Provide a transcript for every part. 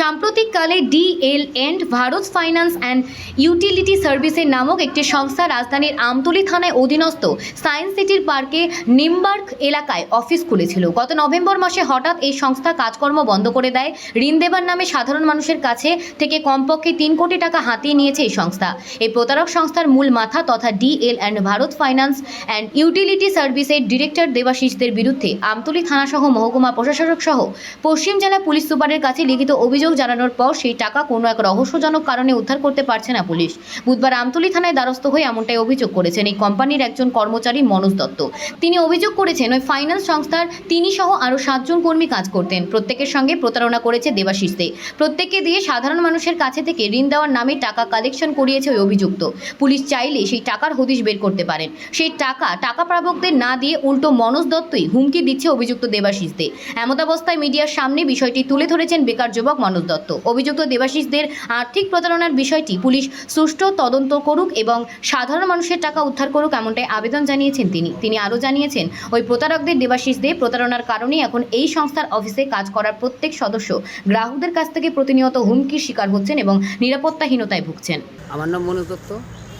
সাম্প্রতিককালে DL and Bharat finance and utility সার্ভিসের নামক একটি সংস্থা রাজধানীর আমতলী থানায় অধীনস্থ সায়েন্স সিটির পার্কে নিমবার্গ এলাকায় অফিস খুলেছিল। গত নভেম্বর মাসে হঠাৎ এই সংস্থা কাজকর্ম বন্ধ করে দেয়। ঋণ দেবার নামে সাধারণ মানুষের কাছে থেকে কমপক্ষে তিন কোটি টাকা হাতিয়ে নিয়েছে এই সংস্থা। এই প্রতারক সংস্থার মূল মাথা তথা DL and Bharat finance and utility সার্ভিসের ডিরেক্টর দেবাশিসদের বিরুদ্ধে আমতলী থানাসহ মহকুমা প্রশাসক সহ পশ্চিম জেলা পুলিশ সুপারের কাছে লিখিত অভিযোগ জানানোর পর সেই টাকা কোনো এক রহস্যজনক কারণে উদ্ধার করতে পারছে না পুলিশ। বুধবার আমতলী থানায় দ্বারস্থ হয়ে এমনটাই অভিযোগ করেছেন এই কোম্পানির একজন কর্মচারী মনোজ দত্ত। তিনি অভিযোগ করেছেন, ওই ফাইন্যান্স সংস্থার তিনি সহ আরও সাতজন কর্মী কাজ করতেন। প্রত্যেকের সঙ্গে প্রতারণা করেছে দেবাশিস দে। প্রত্যেককে দিয়ে সাধারণ মানুষের কাছে থেকে ঋণ দেওয়ার নামে টাকা কালেকশন করিয়েছে ওই অভিযুক্ত। পুলিশ চাইলে সেই টাকার হদিশ বের করতে পারেন। সেই টাকা টাকা প্রাপকদের না দিয়ে উল্টো মনোজ দত্তই হুমকি দিচ্ছে অভিযুক্ত দেবাশিস দে। এমতাবস্থায় মিডিয়ার সামনে বিষয়টি তুলে ধরেছেন বেকার যুবক মনোজ দত্ত। অভিযুক্ত দেবাশিসদের আর্থিক প্রতারণার বিষয়টি পুলিশ সুষ্ঠু তদন্ত করুক এবং সাধারণ মানুষের টাকা উদ্ধার করুক এমনটাই আবেদন জানিয়েছেন তিনি। তিনি আরও জানিয়েছেন, ওই প্রতারকদের দেবাশিস দে প্রতারণার কারণেই এখন এই সংস্থার অফিসে কাজ করার প্রত্যেক সদস্য গ্রাহকদের কাছ থেকে প্রতিনিয়ত হুমকির শিকার হচ্ছেন এবং নিরাপত্তাহীনতায় ভুগছেন। আমার নাম মনোজ দত্ত।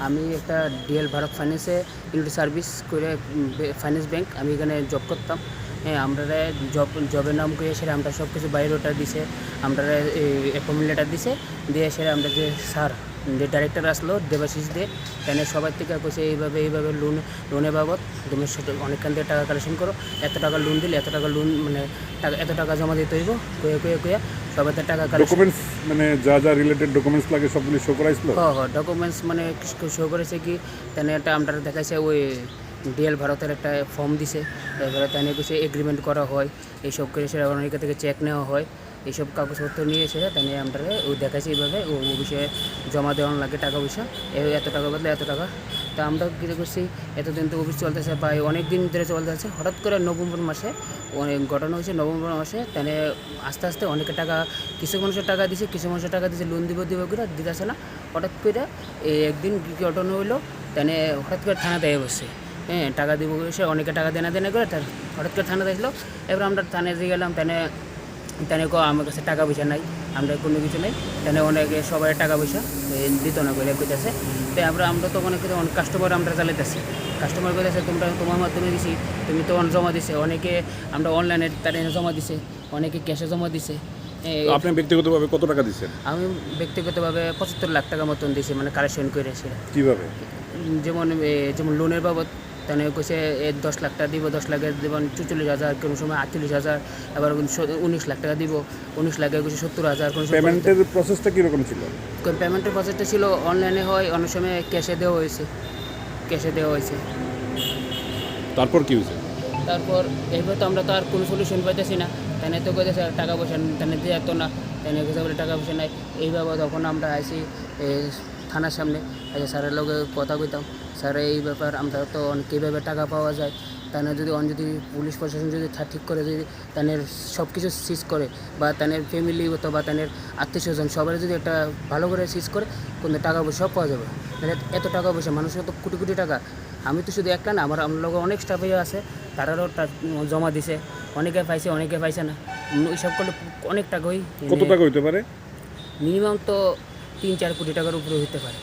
আমি একটা ডিএল ভারত ফাইন্যান্সে ইউনিট সার্ভিস করে ফাইন্যান্স ব্যাংক। আমি এখানে জব করতাম। হ্যাঁ আমরা জব জবের নাম করে সেটা আমরা সব কিছু বাইরেটা দিছে আমরা অ্যাপয়েন্টমেন্ট লেটার দিছে দিয়ে সেটা আমরা যে স্যার যে ডাইরেক্টর আসলো দেবাশিস দে তাহলে সবার থেকে কইছে এইভাবে এইভাবে লোন লোনের বাবদ তুমি অনেকখান থেকে টাকা কালেকশন করো এত টাকা লোন দিলে এত টাকা লোন মানে টাকা এত টাকা জমা দিতে হইব কয়ে কয়ে কয়ে সবার টাকা ডকুমেন্টস মানে যা যা রিলেটেড ডকুমেন্টস লাগে সবগুলি শো করাইছিল? হ্যাঁ হ্যাঁ ডকুমেন্টস মানে শো করেছে কি তেনে একটা আমরা দেখাইছে ওই ডিএল ভারতের একটা ফর্ম দিছে। এবারে তেনে কিছু এগ্রিমেন্ট করা হয়। এইসব করে সেটা অনেকের থেকে চেক নেওয়া হয়। এইসব কাগজপত্র নিয়ে এসে তাই নিয়ে আমরা ও দেখাইছি এইভাবে ও বিষয়ে জমা দেওয়ান লাগে টাকা পয়সা। এত টাকা বদলে এত টাকা। তা আমরা কী করছি, এতদিন তো অফিস চলতেছে বা অনেক দিন ধরে চলতেছে হঠাৎ করে নভেম্বর মাসে অনেক ঘটনা হয়েছে নভেম্বর মাসে তেনে আস্তে আস্তে অনেকে টাকা, কিছু মানুষের টাকা দিছে, কিছু মানুষের টাকা দিছে লোন দিব দিব করে দিতেছে না। হঠাৎ করে একদিন ঘটনা হইল তেনে হঠাৎ করে থানা দেয় বসছে। হ্যাঁ টাকা দিব সে অনেকে টাকা দেনা দেনা করে তার হঠাৎ করে থানা দেখল এবার আমরা থানায় দিয়ে গেলাম তেনে তেনে কো আমার কাছে টাকা পয়সা নাই আমরা কোনো কিছু নেই। তেনে অনেকে সবাই টাকা পয়সা দিত না করে কইতেছে। তো আমরা আমরা তো অনেক অনেক কাস্টমার আমরা চালাইতেছি। কাস্টমার কইতেছে তোমরা তোমার মাধ্যমে দিছি তুমি তো জমা দিছে। অনেকে আমরা অনলাইনে তারা জমা দিছে অনেকে ক্যাশে জমা দিছে। আপনি ব্যক্তিগতভাবে কত টাকা দিচ্ছেন আমি ব্যক্তিগতভাবে পঁচাত্তর লাখ টাকা মতন দিয়েছি মানে কালেকশন করে সেটা কীভাবে? যেমন যেমন লোনের বাবদ তাহলে কইছে দশ লাখ টাকা দিব দশ লাখের দেবেন চুচল্লিশ হাজার কোনো সময় আটচল্লিশ হাজার আবার উনিশ লাখ টাকা দিব উনিশ লাখে কইছে সত্তর হাজার কোনো পেমেন্টের প্রসেসটা কীরকম ছিল? পেমেন্টের প্রসেসটা ছিল অনলাইনে হয় অনেক সময় ক্যাশে দেওয়া হয়েছে ক্যাশে দেওয়া হয়েছে। তারপর কি হয়েছে? তারপর এইবার তো আমরা তো আর কোনো সলিউশন পাইতেছি না তাই তো কইতেছে টাকা পয়সা তাই দিয়ে যেত না তাই বলে টাকা পয়সা নাই এইভাবে তখন আমরা আইসি এ, থানার সামনে। আচ্ছা স্যারের লগে কথা কইতাম স্যার এই ব্যাপার আমরা তো কীভাবে টাকা পাওয়া যায়? তাহলে যদি অন যদি পুলিশ প্রশাসন যদি ঠিক করে যদি তাদের সব কিছু সিজ করে বা তাদের ফ্যামিলিগত বা তাদের আত্মীয় স্বজন সবাই যদি একটা ভালো করে সিজ করে কোনো টাকা পয়সা সব পাওয়া যাবে। মানে এত টাকা পয়সা মানুষের তো কোটি কোটি টাকা। আমি তো শুধু একটা না আমার আমার লগে অনেক স্টাফ আছে তারারও টা- জমা দিছে। অনেকে পাইছে অনেকে পাইছে না। ওই সব করলে অনেক টাকাই কত টাকা হইতে পারে? মিনিমাম তো তিন চার কোটি টাকার উপরে হতে পারে।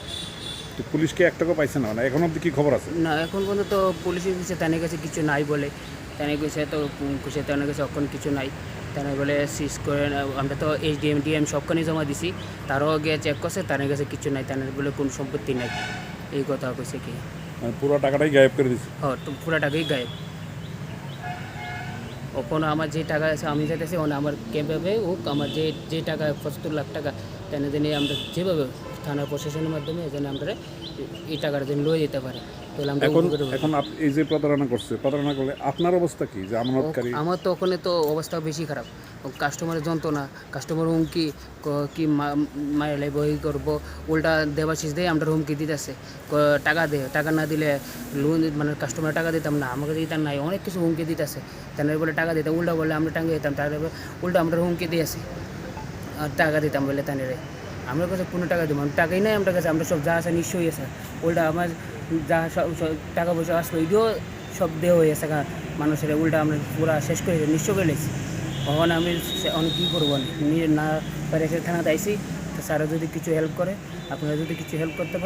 তো পুলিশকে এক টাকা পাইছে না মানে এখন অব্দি কি খবর আছে? না এখন পর্যন্ত তো পুলিশের কাছে তাদের কাছে কিছু নাই বলে। তাদের কাছে তো কুসে তাদের কাছে অখন কিছু নাই। তারা বলে সিজ করে আমরা তো এইচ ডিএম ডিএম সবখানে জমা দিছি তারাও গিয়ে চেক করছে তাদের কাছে কিছু নাই তাদের বলে কোনো সম্পত্তি নাই। এই কথা কইছে কি? মানে পুরো টাকাটাই গায়েব করে দিচ্ছে হ্যাঁ তো পুরো টাকাই গায়েব। ওখানে আমার যে টাকা আছে আমি চাইতেছি ওখানে আমার কীভাবে হোক আমার যে যে টাকা পঁচাত্তর লাখ টাকা তেনে দিনে আমরা যেভাবে থানা প্রশাসনের মাধ্যমে যেন আমরা এই টাকাটা যেন লয়ে যেতে পারে তাহলে এখন এখন এই যে প্রতারণা করছে প্রতারণা করলে আপনার অবস্থা কি যে আমানতকারী? আমার তো ওখানে তো অবস্থা বেশি খারাপ। কাস্টমারের যন্ত্রণা কাস্টমার হুমকি কি মায়ের লাইব এই করব উল্টা দেবাশিস দেয় আমরা হুমকি দিতেছে। টাকা দে টাকা না দিলে লোন মানে কাস্টমার টাকা দিতাম না আমাকে দিতাম নাই অনেক কিছু হুমকি দিতেছে। তাদের বলে টাকা দিতাম উল্টা বলে আমরা টাঙ্গে দিতাম তার উল্টা আমরা হুমকি দিয়েছে। টাকা দিতাম বলে তাদের আমার কাছে কোনো টাকা দিব টাকাই নাই আমার কাছে, আমরা সব যা আছে নিশ্চয়ই আছে। উল্টা আমার যা সব টাকা পয়সা আসলো এটিও সব দেহ হয়ে গা। মানুষের উল্টা আমরা পুরা শেষ করে নিঃস্ব করে লেছি তখন আমি অনেক কী করব? না পারে থানা থানাতে আইসি স্যারও যদি কিছু হেল্প করে, আপনারা যদি কিছু হেল্প করতে পারে